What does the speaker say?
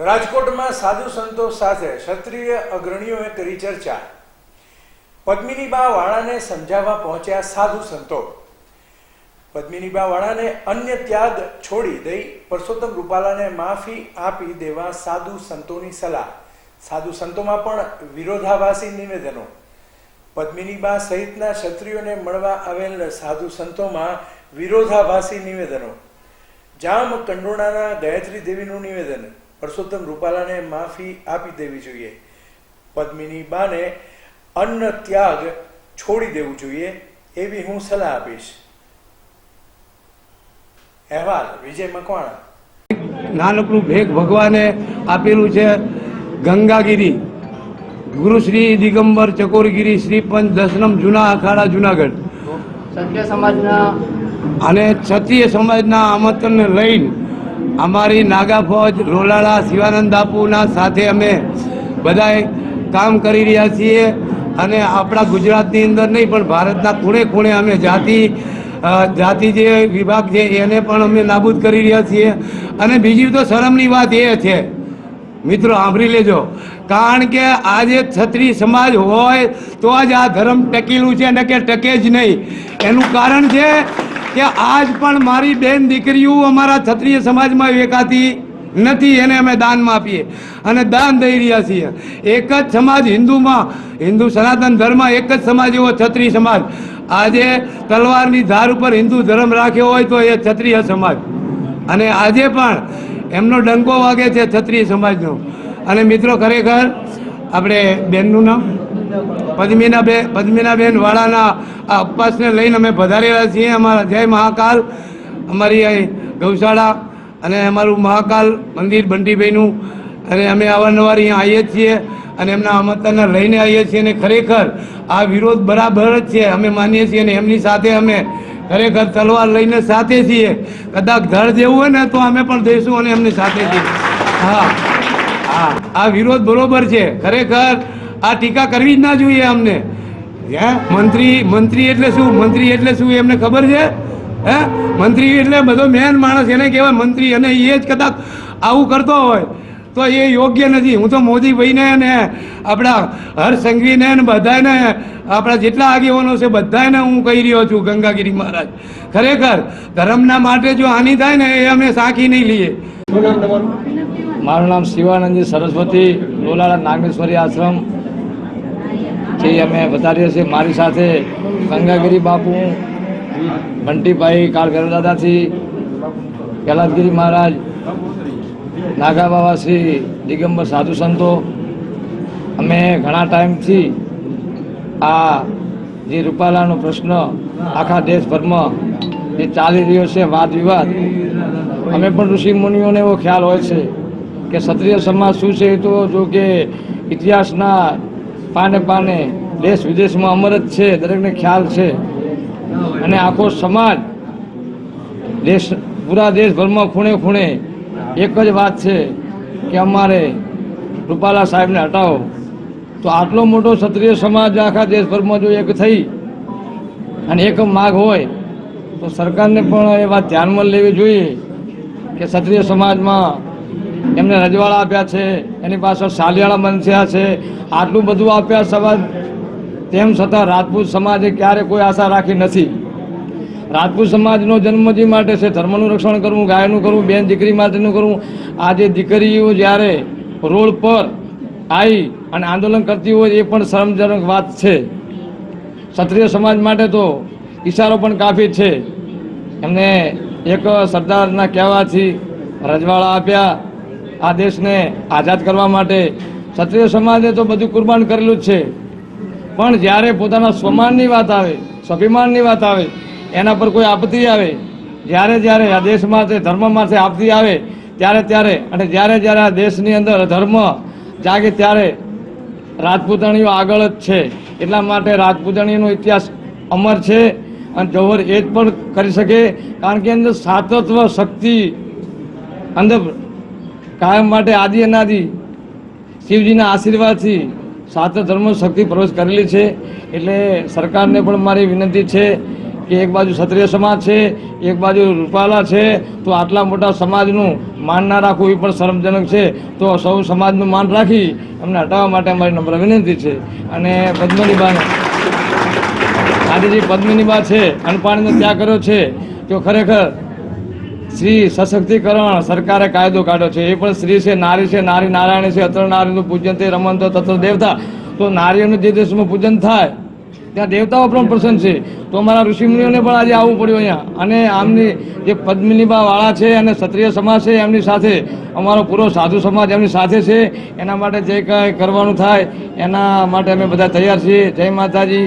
રાજકોટમાં સાધુ સંતો સાથે ક્ષત્રિય અગ્રણીઓએ કરી ચર્ચા. પદ્મિનીબા વાળાને સમજાવવા પહોંચ્યા સાધુ સંતો. પદ્મિનીબા વાળાને અન્ય ત્યાગ છોડી દઈ પરસોત્તમ રૂપાલાને માફી આપી દેવા સાધુ સંતોની સલાહ. સાધુ સંતોમાં પણ વિરોધાભાસી નિવેદનો. પદ્મિનીબા સહિતના ક્ષત્રિયોને મળવા આવેલ સાધુ સંતોમાં વિરોધાભાસી નિવેદનો. જામ કંડોળાના ગાયત્રી દેવીનું નિવેદન. પરસોત્તમ રૂપાલાને માફી આપી દેવી જોઈએ. પદ્મિની બાને અન્ન ત્યાગ છોડી દેવું જોઈએ એવી હું સલાહ આપીશ. અહેવાલ વિજય મકવાણા. નાનકડું ભેગ ભગવાને આપેલું છે ગંગાગીરી. ગુરુ શ્રી દિગંબર ચકોરગીરી શ્રી પંચ દશનમ જૂના અખાડા જુનાગઢ. ક્ષત્રિય સમાજના અને ક્ષત્રિય સમાજના આમંત્રણને લઈને અમારી નાગા ફોજ રોલાળા શિવાનંદ બાપુના સાથે અમે બધાએ કામ કરી રહ્યા છીએ અને આપણા ગુજરાતની અંદર નહીં, પણ ભારતના ખૂણે ખૂણે અમે જાતિ જાતિ જે વિભાગ છે, એને પણ અમે નાબૂદ કરી રહ્યા છીએ. અને બીજી તો શરમની વાત એ છે, મિત્રો સાંભળી લેજો, કારણ કે આજે છત્રી સમાજ હોય તો જ આ ધર્મ ટકેલું છે ને કે ટકે જ નહીં. એનું કારણ છે કે આજ પણ મારી બેન દીકરીઓ અમારા ક્ષત્રિય સમાજમાં વેકાતી નથી, એને અમે દાનમાં આપીએ અને દાન દઈ રહ્યા છીએ. એક જ સમાજ હિન્દુમાં, હિન્દુ સનાતન ધર્મ એક જ સમાજ એવો ક્ષત્રિય સમાજ. આજે તલવારની ધાર ઉપર હિન્દુ ધર્મ રાખ્યો હોય તો એ ક્ષત્રિય સમાજ. અને આજે પણ એમનો ડંકો વાગે છે ક્ષત્રિય સમાજનો. અને મિત્રો, ખરેખર આપણે બેનનું નામ પદ્મિના બે પદ્મિનાબેન વાળાના આ ઉપવાસને લઈને અમે પધારેલા છીએ. અમારા જય મહાકાલ. અમારી અહીં ગૌશાળા અને અમારું મહાકાલ મંદિર બંટીભાઈનું. અને અમે અવારનવાર અહીંયા આવીએ છીએ અને એમના આમંત્રણને લઈને આવીએ છીએ અને ખરેખર આ વિરોધ બરાબર જ છે. અમે માનીએ છીએ અને એમની સાથે અમે ખરેખર તલવાર લઈને સાથે છીએ. કદાચ ઘર જેવું હોય ને તો અમે પણ જઈશું અને એમની સાથે છીએ હા. હા. આ વિરોધ બરોબર છે. ખરેખર આ ટીકા કરવી જ ના જોઈએ અમને. હે? મંત્રી મંત્રી એટલે શું? મંત્રી એટલે શું એમને ખબર છે? હે? મંત્રી એટલે બધો મેન માણસ એને કહેવાય મંત્રી અને એ જ કદાચ આવું કરતો હોય તો એ યોગ્ય નથી. હું તો મોદીભાઈને ને આપણા હર્ષ સંઘવીને ને બધાને આપણા જેટલા આગેવાનો છે બધાને હું કહી રહ્યો છું ગંગાગીરી મહારાજ. ખરેખર ધર્મના માટે જો હાનિ થાય ને એ અમે સાંખી નહીં લઈએ. મારું નામ શિવાનંદજી સરસ્વતી લોલાળા નાગેશ્વરી આશ્રમ જે અમે વધારીએ છીએ, મારી સાથે ગંગાગીરી બાપુ બંટીભાઈ કાળ દાદાથી, કૈલાસગીરી મહારાજ નાગા બાબા શ્રી દિગંબર સાધુ સંતો. અમે ઘણા ટાઈમથી આ જે રૂપાલાનો પ્રશ્ન આખા દેશભરમાં જે ચાલી રહ્યો છે વાદ વિવાદ અમે પણ ઋષિ મુનિઓને એવો ખ્યાલ હોય છે કે ક્ષત્રિય સમાજ શું છે એ તો જો કે ઇતિહાસના પાને પાને દેશ વિદેશમાં અમર જ છે, દરેકને ખ્યાલ છે. અને આખો સમાજ દેશ, પૂરા દેશભરમાં ખૂણે ખૂણે એક જ વાત છે કે અમારે રૂપાલા સાહેબને હટાવો. તો આટલો મોટો ક્ષત્રિય સમાજ આખા દેશભરમાં જો એક થઈ અને એક માગ હોય, તો સરકારને પણ એ વાત ધ્યાનમાં લેવી જોઈએ કે ક્ષત્રિય સમાજમાં એમને રજવાડા આપ્યા છે, એની પાછળ સાલિયાળા બંધ્યા છે, આટલું બધું આપ્યા સવાર તેમ છતાં રાજપૂત સમાજે ક્યારે કોઈ આશા રાખી નથી. રાજપૂત સમાજનો જન્મજી માટે છે, ધર્મનું રક્ષણ કરવું, ગાયનું કરવું, બેન દીકરી માટેનું કરવું. આજે દીકરીઓ જ્યારે રોડ પર આવી અને આંદોલન કરતી હોય એ પણ શરમજનક વાત છે. ક્ષત્રિય સમાજ માટે તો ઈશારો પણ કાફી છે. એમને એક સરદારના કહેવાથી રજવાડા આપ્યા. આ દેશને આઝાદ કરવા માટે ક્ષત્રિય સમાજે તો બધું કુરબાન કરેલું જ છે. પણ જ્યારે પોતાના સ્વમાનની વાત આવે, સ્વાભિમાનની વાત આવે, એના પર કોઈ આપત્તિ આવે, જ્યારે જ્યારે આ દેશ માટે, ધર્મ માટે આપત્તિ આવે, ત્યારે ત્યારે અને જ્યારે જ્યારે આ દેશની અંદર ધર્મ જાગે ત્યારે રાજપૂતાણીઓ આગળ જ છે. એટલા માટે રાજપૂતાણીનો ઇતિહાસ અમર છે અને જૌહર એ જ પણ કરી શકે, કારણ કે અંદર સાતત્વ શક્તિ અંદર કાયમ માટે આદિ અનાદિ શિવજીના આશીર્વાદથી સાત ધર્મ શક્તિ પ્રવેશ કરેલી છે. એટલે સરકારને પણ મારી વિનંતી છે કે એક બાજુ ક્ષત્રિય સમાજ છે, એક બાજુ રૂપાલા છે, તો આટલા મોટા સમાજનું માન ના રાખવું એ પણ શરમજનક છે. તો સૌ સમાજનું માન રાખી એમને હટાવવા માટે અમારી નમ્ર વિનંતી છે. અને પદ્મનીબાને આજે જે પદ્મનીબા છે અનપાણીનો ત્યાગ કર્યો છે. તો ખરેખર સ્ત્રી સશક્તિકરણ સરકારે કાયદો કાઢ્યો છે. એ પણ સ્ત્રી છે, નારી છે, નારી નારાયણ છે, અત્ર નારીનું પૂજન તે રમન તો તત્ર દેવતા. તો નારીઓનું જે દેશમાં પૂજન થાય, ત્યાં દેવતાઓ પણ પ્રસન્ન છે. તો અમારા ઋષિમુનિઓને પણ આજે આવવું પડ્યું અહીંયા. અને આમની જે પદ્મિનીબા વાળા છે અને ક્ષત્રિય સમાજ છે, એમની સાથે, અમારો પૂરો સાધુ સમાજ એમની સાથે છે. એના માટે જે કાંઈ કરવાનું થાય, એના માટે અમે બધા તૈયાર છીએ. જય માતાજી.